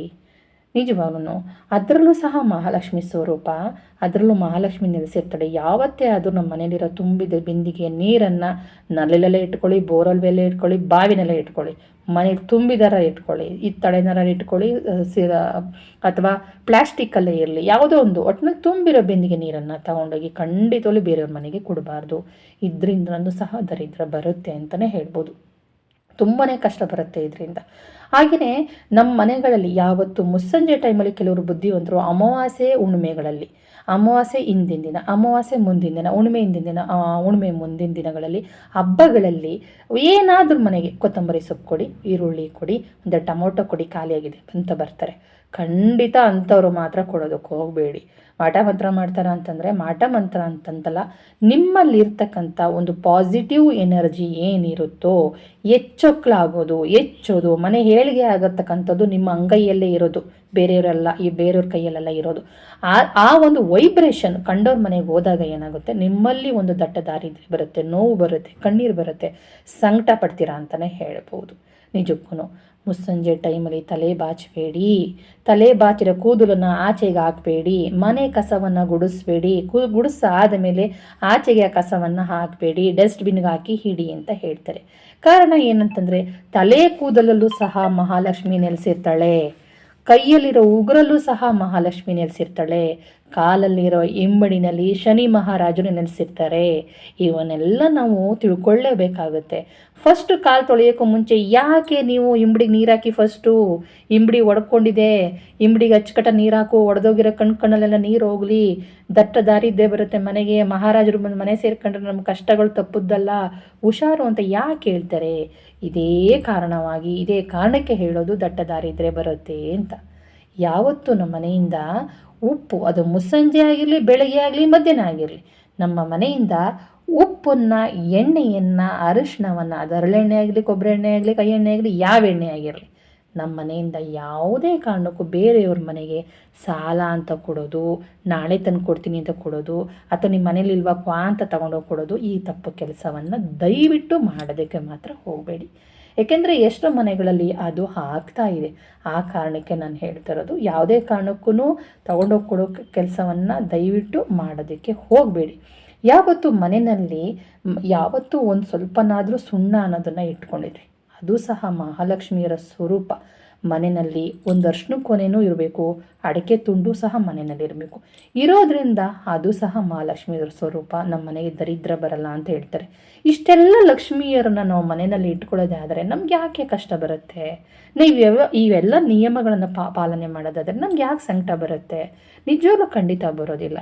ನಿಜವಾಗ್ಲೂ ಅದರಲ್ಲೂ ಸಹ ಮಹಾಲಕ್ಷ್ಮಿ ಸ್ವರೂಪ, ಅದರಲ್ಲೂ ಮಹಾಲಕ್ಷ್ಮಿ ನೆಲೆಸಿರ್ತಾಳೆ ಯಾವತ್ತೇ ಅದು ನಮ್ಮ ಮನೇಲಿರೋ ತುಂಬಿದ ಬಿಂದಿಗೆ ನೀರನ್ನು ನಲ್ಲಲ್ಲೇ ಇಟ್ಕೊಳ್ಳಿ ಬೋರಲ್ವೆಲ್ಲೇ ಇಟ್ಕೊಳ್ಳಿ, ಬಾವಿನೆಲ್ಲ ಇಟ್ಕೊಳ್ಳಿ. ಮನೆಗೆ ತುಂಬಿದಾರ ಇಟ್ಕೊಳ್ಳಿ ಈ ತಳೆನಾರ ಇಟ್ಕೊಳ್ಳಿ ಸಿರ ಅಥವಾ ಪ್ಲ್ಯಾಸ್ಟಿಕ್ಕಲ್ಲೇ ಇರಲಿ. ಯಾವುದೋ ಒಂದು ಒಟ್ಟಿನಲ್ಲಿ ತುಂಬಿರೋ ಬೆಂದಿಗೆ ನೀರನ್ನು ತಗೊಂಡೋಗಿ ಖಂಡಿತವೂ ಬೇರೆಯವ್ರ ಮನೆಗೆ ಕೊಡಬಾರ್ದು. ಇದರಿಂದ ಸಹ ದರಿದ್ರ ಬರುತ್ತೆ ಅಂತಲೇ ಹೇಳ್ಬೋದು. ತುಂಬಾ ಕಷ್ಟ ಬರುತ್ತೆ ಇದರಿಂದ. ಹಾಗೆಯೇ ನಮ್ಮ ಮನೆಗಳಲ್ಲಿ ಯಾವತ್ತು ಮುಸ್ಸಂಜೆ ಟೈಮಲ್ಲಿ ಕೆಲವರು ಬುದ್ಧಿವಂತರು ಅಮಾವಾಸ್ಯೆ ಹುಣ್ಣಿಮೆಗಳಲ್ಲಿ ಅಮಾವಾಸ್ಯೆ ಹಿಂದಿನ ದಿನ, ಅಮಾವಾಸ್ಯೆ ಮುಂದಿನ ದಿನ, ಹುಣ್ಮೆ ಹಿಂದಿನ ದಿನ ಹುಣ್ಮೆ ಮುಂದಿನ ದಿನಗಳಲ್ಲಿ ಹಬ್ಬಗಳಲ್ಲಿ ಏನಾದರೂ ಮನೆಗೆ ಕೊತ್ತಂಬರಿ ಸೊಪ್ಪು ಕೊಡಿ, ಈರುಳ್ಳಿ ಕೊಡಿ, ಒಂದು ಟೊಮೊಟೊ ಕೊಡಿ, ಖಾಲಿಯಾಗಿದೆ ಅಂತ ಬರ್ತಾರೆ. ಖಂಡಿತ ಅಂಥವ್ರು ಮಾತ್ರ ಕೊಡೋದಕ್ಕೆ ಹೋಗಬೇಡಿ. ಮಾಟ ಮಂತ್ರ ಮಾಡ್ತಾರ ಅಂತಂದರೆ ಮಾಟ ಮಂತ್ರ ಅಂತಂತಲ್ಲ, ನಿಮ್ಮಲ್ಲಿರ್ತಕ್ಕಂಥ ಒಂದು ಪಾಸಿಟಿವ್ ಎನರ್ಜಿ ಏನಿರುತ್ತೋ ಹೆಚ್ಚೊಕ್ಲಾಗೋದು ಹೆಚ್ಚೋದು ಮನೆ ಏಳಿಗೆ ಆಗತಕ್ಕಂಥದ್ದು ನಿಮ್ಮ ಅಂಗೈಯಲ್ಲೇ ಇರೋದು, ಬೇರೆಯವರೆಲ್ಲ, ಈ ಬೇರೆಯವ್ರ ಕೈಯಲ್ಲೆಲ್ಲ ಇರೋದು. ಆ ಆ ಒಂದು ವೈಬ್ರೇಷನ್ ಕಂಡವ್ರ ಮನೆಗೆ ಹೋದಾಗ ಏನಾಗುತ್ತೆ? ನಿಮ್ಮಲ್ಲಿ ಒಂದು ದಟ್ಟ ದಾರಿದ್ರ್ಯ ಬರುತ್ತೆ, ನೋವು ಬರುತ್ತೆ, ಕಣ್ಣೀರು ಬರುತ್ತೆ, ಸಂಕಟ ಪಡ್ತೀರಾ ಅಂತಲೇ ಹೇಳ್ಬೋದು. ನಿಜಕ್ಕೂ ಮುಸ್ಸಂಜೆ ಟೈಮಲ್ಲಿ ತಲೆ ಬಾಚಬೇಡಿ. ತಲೆ ಬಾಚಿರೋ ಕೂದಲನ್ನು ಆಚೆಗೆ ಹಾಕಬೇಡಿ. ಮನೆ ಕಸವನ್ನು ಗುಡಿಸ್ಬೇಡಿ. ಕು, ಗುಡಿಸಾದ ಮೇಲೆ ಆಚೆಗೆ ಆ ಕಸವನ್ನು ಹಾಕಬೇಡಿ. ಡಸ್ಟ್ಬಿನ್ಗೆ ಹಾಕಿ ಹಿಡಿ ಅಂತ ಹೇಳ್ತಾರೆ. ಕಾರಣ ಏನಂತಂದರೆ, ತಲೆ ಕೂದಲಲ್ಲೂ ಸಹ ಮಹಾಲಕ್ಷ್ಮಿ ನೆಲೆಸಿರ್ತಾಳೆ. ಕೈಯಲ್ಲಿರೋ ಉಗುರಲ್ಲೂ ಸಹ ಮಹಾಲಕ್ಷ್ಮಿ ನೆಲೆಸಿರ್ತಾಳೆ. ಕಾಲಲ್ಲಿರೋ ಇಂಬಡಿನಲ್ಲಿ ಶನಿ ಮಹಾರಾಜರು ನೆನೆಸಿರ್ತಾರೆ. ಇವನ್ನೆಲ್ಲ ನಾವು ತಿಳ್ಕೊಳ್ಳೇಬೇಕಾಗುತ್ತೆ. ಫಸ್ಟ್ ಕಾಲು ತೊಳೆಯೋಕ್ಕೂ ಮುಂಚೆ ಯಾಕೆ ನೀವು ಇಂಬಡಿಗೆ ನೀರು ಹಾಕಿ ಫಸ್ಟು ಇಂಬಡಿ ಒಡ್ಕೊಂಡಿದೆ? ಇಂಬಡಿಗೆ ಅಚ್ಚುಕಟ್ಟ ನೀರು ಹಾಕು ಒಡೆದೋಗಿರೋ ಕಣ್ಣು ಕಣ್ಣಲ್ಲೆಲ್ಲ ನೀರು ಹೋಗಲಿ. ದಟ್ಟ ದಾರಿ ಇದ್ದೇ ಬರುತ್ತೆ ಮನೆಗೆ. ಮಹಾರಾಜರು ಬಂದು ಮನೆ ಸೇರ್ಕೊಂಡ್ರೆ ನಮ್ಮ ಕಷ್ಟಗಳು ತಪ್ಪುದ್ದಲ್ಲ. ಹುಷಾರು ಅಂತ ಯಾಕೆ ಹೇಳ್ತಾರೆ? ಇದೇ ಕಾರಣವಾಗಿ, ಇದೇ ಕಾರಣಕ್ಕೆ ಹೇಳೋದು ದಟ್ಟ ದಾರಿ ಇದ್ದರೆ ಬರುತ್ತೆ ಅಂತ. ಯಾವತ್ತೂ ನಮ್ಮ ಮನೆಯಿಂದ ಉಪ್ಪು, ಅದು ಮುಸ್ಸಂಜೆ ಆಗಿರಲಿ, ಬೆಳಗ್ಗೆ ಆಗಲಿ, ಮಧ್ಯಾಹ್ನ ಆಗಿರಲಿ. ನಮ್ಮ ಮನೆಯಿಂದ ಉಪ್ಪನ್ನು, ಎಣ್ಣೆಯನ್ನು, ಅರಿಶಿಣವನ್ನು, ಅದು ಹರಳೆಣ್ಣೆ ಆಗಲಿ, ಕೊಬ್ಬರಿ ಎಣ್ಣೆ ಆಗಲಿ ಕೈ ಎಣ್ಣೆ ಆಗಲಿ, ಯಾವ ಎಣ್ಣೆ ಆಗಿರಲಿ, ನಮ್ಮ ಮನೆಯಿಂದ ಯಾವುದೇ ಕಾರಣಕ್ಕೂ ಬೇರೆಯವ್ರ ಮನೆಗೆ ಸಾಲ ಅಂತ ಕೊಡೋದು, ನಾಳೆ ತಂದು ಕೊಡ್ತೀನಿ ಅಂತ ಕೊಡೋದು, ಅಥವಾ ನಿಮ್ಮ ಮನೇಲಿ ಕ್ವಾ ಅಂತ ತಗೊಂಡೋಗಿ ಕೊಡೋದು, ಈ ತಪ್ಪು ಕೆಲಸವನ್ನು ದಯವಿಟ್ಟು ಮಾಡೋದಕ್ಕೆ ಮಾತ್ರ ಹೋಗಬೇಡಿ. ಏಕೆಂದರೆ ಎಷ್ಟೋ ಮನೆಗಳಲ್ಲಿ ಅದು ಆಗ್ತಾ ಇದೆ. ಆ ಕಾರಣಕ್ಕೆ ನಾನು ಹೇಳ್ತಾ ಇರೋದು, ಯಾವುದೇ ಕಾರಣಕ್ಕೂ ತಗೊಂಡೋಗಿ ಕೊಡೋ ಕೆಲಸವನ್ನು ದಯವಿಟ್ಟು ಮಾಡೋದಕ್ಕೆ ಹೋಗಬೇಡಿ. ಯಾವತ್ತು ಮನೆಯಲ್ಲಿ ಯಾವತ್ತೂ ಒಂದು ಸ್ವಲ್ಪನಾದರೂ ಸುಣ್ಣ ಅನ್ನೋದನ್ನು ಇಟ್ಕೊಂಡಿದ್ರಿ ಅದು ಸಹ ಮಹಾಲಕ್ಷ್ಮಿಯರ ಸ್ವರೂಪ. ಮನೆಯಲ್ಲಿ ಒಂದು ಅರ್ಶಿನ ಕೊನೆಯೂ ಇರಬೇಕು, ಅಡಿಕೆ ತುಂಡು ಸಹ ಮನೆಯಲ್ಲಿ ಇರಬೇಕು. ಇರೋದ್ರಿಂದ ಅದು ಸಹ ಮಹಾಲಕ್ಷ್ಮಿ ಸ್ವರೂಪ, ನಮ್ಮ ಮನೆಗೆ ದರಿದ್ರ ಬರಲ್ಲ ಅಂತ ಹೇಳ್ತಾರೆ. ಇಷ್ಟೆಲ್ಲ ಲಕ್ಷ್ಮಿಯರನ್ನ ನಾವು ಮನೆಯಲ್ಲಿ ಇಟ್ಕೊಳ್ಳೋದಾದರೆ ನಮ್ಗೆ ಯಾಕೆ ಕಷ್ಟ ಬರುತ್ತೆ? ನೀವು ಯಾವ ಇವೆಲ್ಲ ನಿಯಮಗಳನ್ನು ಪಾ, ಪಾಲನೆ ಮಾಡೋದಾದರೆ ನಮ್ಗೆ ಯಾಕೆ ಸಂಕಟ ಬರುತ್ತೆ? ನಿಜವಾಗ್ಲೂ ಖಂಡಿತ ಬರೋದಿಲ್ಲ.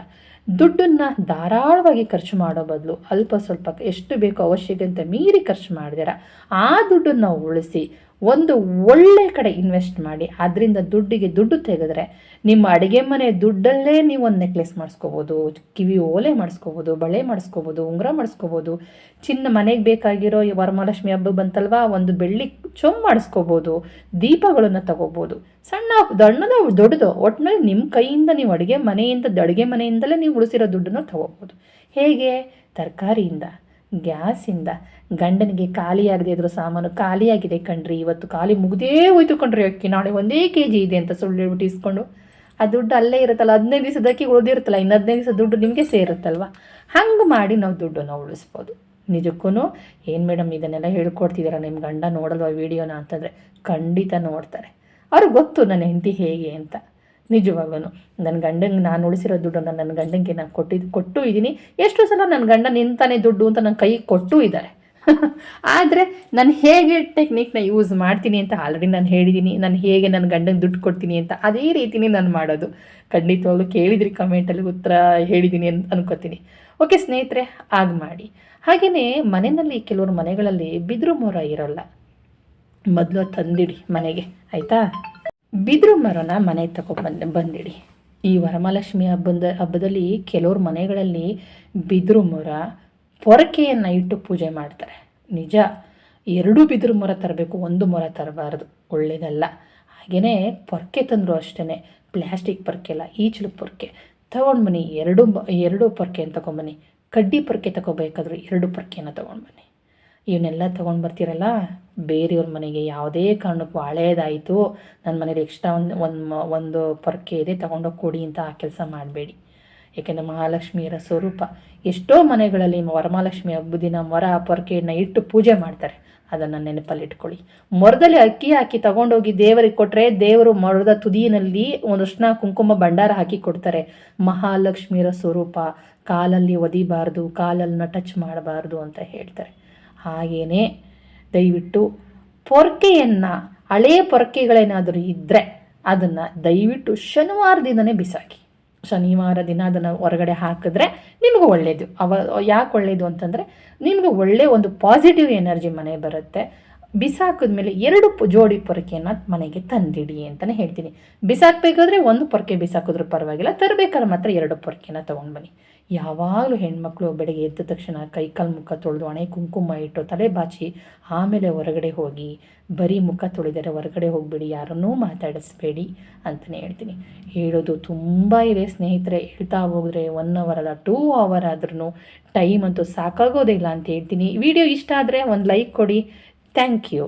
ದುಡ್ಡನ್ನು ಧಾರಾಳವಾಗಿ ಖರ್ಚು ಮಾಡೋ ಬದಲು ಅಲ್ಪ ಸ್ವಲ್ಪ ಎಷ್ಟು ಬೇಕೋ ಅವಶ್ಯಕತೆ ಮೀರಿ ಖರ್ಚು ಮಾಡಿದಾರ ಆ ದುಡ್ಡನ್ನು ನಾವು ಉಳಿಸಿ ಒಂದು ಒಳ್ಳೆ ಕಡೆ ಇನ್ವೆಸ್ಟ್ ಮಾಡಿ, ಅದರಿಂದ ದುಡ್ಡಿಗೆ ದುಡ್ಡು ತೆಗೆದ್ರೆ ನಿಮ್ಮ ಅಡುಗೆ ಮನೆ ದುಡ್ಡಲ್ಲೇ ನೀವು ಒಂದು ನೆಕ್ಲೆಸ್ ಮಾಡಿಸ್ಕೋಬೋದು, ಕಿವಿ ಓಲೆ ಮಾಡಿಸ್ಕೋಬೋದು, ಬಳೆ ಮಾಡಿಸ್ಕೋಬೋದು, ಉಂಗುರ ಮಾಡಿಸ್ಕೋಬೋದು, ಚಿನ್ನ ಮನೆಗೆ ಬೇಕಾಗಿರೋ ಈ ವರಮಹಾಲಕ್ಷ್ಮಿ ಹಬ್ಬ ಬಂತಲ್ವಾ? ಒಂದು ಬೆಳ್ಳಿ ಚೊಂಬು ಮಾಡಿಸ್ಕೋಬೋದು, ದೀಪಗಳನ್ನು ತಗೋಬೋದು. ಸಣ್ಣ ದಣ್ಣದ ದೊಡ್ಡದು ಒಟ್ಟಿನಲ್ಲಿ ನಿಮ್ಮ ಕೈಯಿಂದ ನೀವು ಅಡುಗೆ ಮನೆಯಿಂದ, ಅಡುಗೆ ಮನೆಯಿಂದಲೇ ನೀವು ಉಳಿಸಿರೋ ದುಡ್ಡನ್ನು ತಗೋಬೋದು. ಹೇಗೆ? ತರಕಾರಿಯಿಂದ. ಗ್ಯಾಸಿಂದ ಗಂಡನಿಗೆ ಖಾಲಿಯಾಗದೆ ಇದ್ರು ಸಾಮಾನು ಖಾಲಿಯಾಗಿದೆ ಕಣ್ರಿ. ಇವತ್ತು ಖಾಲಿ ಮುಗಿದೇ ಹೋಯ್ತು ಕಣ್ರಿ ಅಕ್ಕಿ. ನಾಳೆ ಒಂದೇ ಕೆ ಜಿ ಇದೆ ಅಂತ ಸುಳ್ಳು ಹೇಳ್ಬಿಟ್ಟು ಇಸ್ಕೊಂಡು. ಆ ದುಡ್ಡು ಅಲ್ಲೇ ಇರುತ್ತಲ್ಲ, ಹದಿನೈದು ದಿವಸದಕ್ಕಿ ಉಳಿದಿರುತ್ತಲ್ಲ ಇನ್ನು ಹದಿನೈದು ದಿವಸ ದುಡ್ಡು ನಿಮಗೆ ಸೇರುತ್ತಲ್ವ? ಹಂಗೆ ಮಾಡಿ ನಾವು ದುಡ್ಡನ್ನು ಉಳಿಸ್ಬೋದು. ನಿಜಕ್ಕೂ ಏನು ಮೇಡಮ್ ಇದನ್ನೆಲ್ಲ ಹೇಳ್ಕೊಡ್ತಿದ್ದೀರಾ ನಿಮ್ಮ ಗಂಡ ನೋಡಲ್ವ ವೀಡಿಯೋನ ಅಂತಂದರೆ ಖಂಡಿತ ನೋಡ್ತಾರೆ. ಅವ್ರಿಗೆ ಗೊತ್ತು ನನ್ನ ಹೆಂಡತಿ ಹೇಗೆ ಅಂತ. ನಿಜವಾಗ್ಲೂ ನನ್ನ ಗಂಡಂಗೆ ನಾನು ಉಳಿಸಿರೋ ದುಡ್ಡನ್ನು ನನ್ನ ಗಂಡಂಗೆ ನಾನು ಕೊಟ್ಟಿದ್ದು ಕೊಟ್ಟು ಇದ್ದೀನಿ ಎಷ್ಟು ಸಲ ನನ್ನ ಗಂಡ ನಿಂತಾನೆ ದುಡ್ಡು ಅಂತ ನನ್ನ ಕೈ ಕೊಟ್ಟು ಇದ್ದಾರೆ [laughs] ಆದರೆ ನಾನು ಹೇಗೆ ಟೆಕ್ನಿಕ್ನ ಯೂಸ್ ಮಾಡ್ತೀನಿ ಅಂತ ಆಲ್ರೆಡಿ ನಾನು ಹೇಳಿದ್ದೀನಿ ನಾನು ಹೇಗೆ ನನ್ನ ಗಂಡಂಗೆ ದುಡ್ಡು ಕೊಡ್ತೀನಿ ಅಂತ ಅದೇ ರೀತಿನೇ ನಾನು ಮಾಡೋದು. ಖಂಡಿತವಾಗ್ಲೂ ಕೇಳಿದ್ರಿ ಕಮೆಂಟಲ್ಲಿ ಉತ್ತರ ಹೇಳಿದ್ದೀನಿ ಅಂತ ಅನ್ಕೋತೀನಿ. ಓಕೆ ಸ್ನೇಹಿತರೆ ಆಗ ಮಾಡಿ. ಹಾಗೆಯೇ ಮನೆಯಲ್ಲಿ ಕೆಲವರು ಮನೆಗಳಲ್ಲಿ ಬಿದಿರು ಮೊರ ಇರೋಲ್ಲ. ಮೊದಲು ತಂದಿಡಿ ಮನೆಗೆ, ಆಯಿತಾ? ಬಿದಿರು ಮರನ ಮನೆಗೆ ತಗೊಬಂದು ಬಂದಿಡಿ. ಈ ವರಮಹಾಲಕ್ಷ್ಮಿ ಹಬ್ಬದ, ಹಬ್ಬದಲ್ಲಿ ಕೆಲವ್ರ ಮನೆಗಳಲ್ಲಿ ಬಿದಿರು ಮರ ಪೊರಕೆಯನ್ನು ಇಟ್ಟು ಪೂಜೆ ಮಾಡ್ತಾರೆ. ನಿಜ, ಎರಡು ಬಿದಿರು ಮರ ತರಬೇಕು, ಒಂದು ಮರ ತರಬಾರ್ದು. ಒಳ್ಳೆಯದಲ್ಲ ಹಾಗೆಯೇ ಪೊರಕೆ ತಂದರು ಅಷ್ಟೇ ಪ್ಲ್ಯಾಸ್ಟಿಕ್ ಪೊರಕೆ ಅಲ್ಲ, ಈಚಲು ಪೊರಕೆ. ತಗೊಂಡು ಬನ್ನಿ, ಎರಡು ಎರಡು ಎರಡು ಪೊರ್ಕೆ ತಗೊಂಬನ್ನಿ ಕಡ್ಡಿ ಪೊರ್ಕೆ ತಗೋಬೇಕಾದ್ರೂ ಎರಡು ಪೊರಕೆಯನ್ನು ತೊಗೊಂಡು ಬನ್ನಿ. ಇವನ್ನೆಲ್ಲ ತೊಗೊಂಡು ಬರ್ತೀರಲ್ಲ? ಬೇರೆಯವ್ರ ಮನೆಗೆ ಯಾವುದೇ ಕಾರಣಕ್ಕೂ ಹಳೇದಾಯಿತು. ನನ್ನ ಮನೇಲಿ ಎಕ್ಸ್ಟ್ರಾ ಒಂದು ಒಂದು ಒಂದು ಪೊರ್ಕೆ ಇದೆ ತೊಗೊಂಡೋಗಿ ಕೊಡಿ ಅಂತ ಆ ಕೆಲಸ ಮಾಡಬೇಡಿ. ಏಕೆಂದರೆ ಮಹಾಲಕ್ಷ್ಮಿಯರ ಸ್ವರೂಪ. ಎಷ್ಟೋ ಮನೆಗಳಲ್ಲಿ ವರಮಹಾಲಕ್ಷ್ಮಿ ಹಬ್ಬದ ದಿನ ಮೊರ, ಪೊರ್ಕೆಯನ್ನು ಇಟ್ಟು ಪೂಜೆ ಮಾಡ್ತಾರೆ. ಅದನ್ನು ನೆನಪಲ್ಲಿಟ್ಕೊಳ್ಳಿ. ಮೊರದಲ್ಲಿ ಅಕ್ಕಿ ಹಾಕಿ ತಗೊಂಡೋಗಿ ದೇವರಿಗೆ ಕೊಟ್ಟರೆ ದೇವರು ಮೊರದ ತುದಿಯಲ್ಲಿ ಒಂದಷ್ಟು ಕುಂಕುಮ ಭಂಡಾರ ಹಾಕಿ ಕೊಡ್ತಾರೆ. ಮಹಾಲಕ್ಷ್ಮಿಯರ ಸ್ವರೂಪ, ಕಾಲಲ್ಲಿ ಒದಿಬಾರ್ದು ಕಾಲಲ್ಲಿನ ಟಚ್ ಮಾಡಬಾರ್ದು ಅಂತ ಹೇಳ್ತಾರೆ. ಹಾಗೆಯೇ ದಯವಿಟ್ಟು ಪೊರ್ಕೆಯನ್ನು, ಹಳೆಯ ಪೊರ್ಕೆಗಳೇನಾದರೂ ಇದ್ದರೆ ಅದನ್ನು ದಯವಿಟ್ಟು ಶನಿವಾರ ದಿನವೇ ಬಿಸಾಕಿ. ಶನಿವಾರ ದಿನ ಅದನ್ನು ಹೊರಗಡೆ ಹಾಕಿದ್ರೆ ನಿಮಗೆ ಒಳ್ಳೆಯದು ಅವ, ಯಾಕೆ ಒಳ್ಳೆಯದು ಅಂತಂದರೆ ನಿಮಗೆ ಒಳ್ಳೆಯ ಒಂದು ಪಾಸಿಟಿವ್ ಎನರ್ಜಿ ಮನೆ ಬರುತ್ತೆ. ಬಿಸಾಕಿದ್ಮೇಲೆ ಎರಡು ಜೋಡಿ ಪೊರಕೆಯನ್ನು ಮನೆಗೆ ತಂದಿಡಿ ಅಂತಲೇ ಹೇಳ್ತೀನಿ. ಬಿಸಾಕಬೇಕಾದ್ರೆ ಒಂದು ಪೊರಕೆ ಬಿಸಾಕಿದ್ರೂ ಪರವಾಗಿಲ್ಲ. ತರಬೇಕಾದ್ರೆ ಮಾತ್ರ ಎರಡು ಪೊರಕೆನ ತೊಗೊಂಡು ಬನ್ನಿ. ಯಾವಾಗಲೂ ಹೆಣ್ಮಕ್ಳು ಬೆಳಗ್ಗೆ ಎದ್ದ ತಕ್ಷಣ ಕೈಕಾಲು ಮುಖ ತೊಳೆದು ಹಣೆ ಕುಂಕುಮ ಇಟ್ಟು ತಲೆ ಬಾಚಿ ಆಮೇಲೆ ಹೊರಗಡೆ ಹೋಗಿ, ಬರೀ ಮುಖ ತೊಳೆದರೆ ಹೊರಗಡೆ ಹೋಗಬೇಡಿ, ಯಾರನ್ನೂ ಮಾತಾಡಿಸ್ಬೇಡಿ ಅಂತಲೇ ಹೇಳ್ತೀನಿ. ಹೇಳೋದು ತುಂಬ ಇದೆ ಸ್ನೇಹಿತರೆ. ಹೇಳ್ತಾ ಹೋದರೆ ಒನ್ ಅವರ್ ಅಲ್ಲ ಟೂ ಅವರ್ ಆದ್ರೂ ಟೈಮ್ ಅಂತೂ ಸಾಕಾಗೋದಿಲ್ಲ ಅಂತ ಹೇಳ್ತೀನಿ. ವಿಡಿಯೋ ಇಷ್ಟ ಆದರೆ ಒಂದು ಲೈಕ್ ಕೊಡಿ. Thank you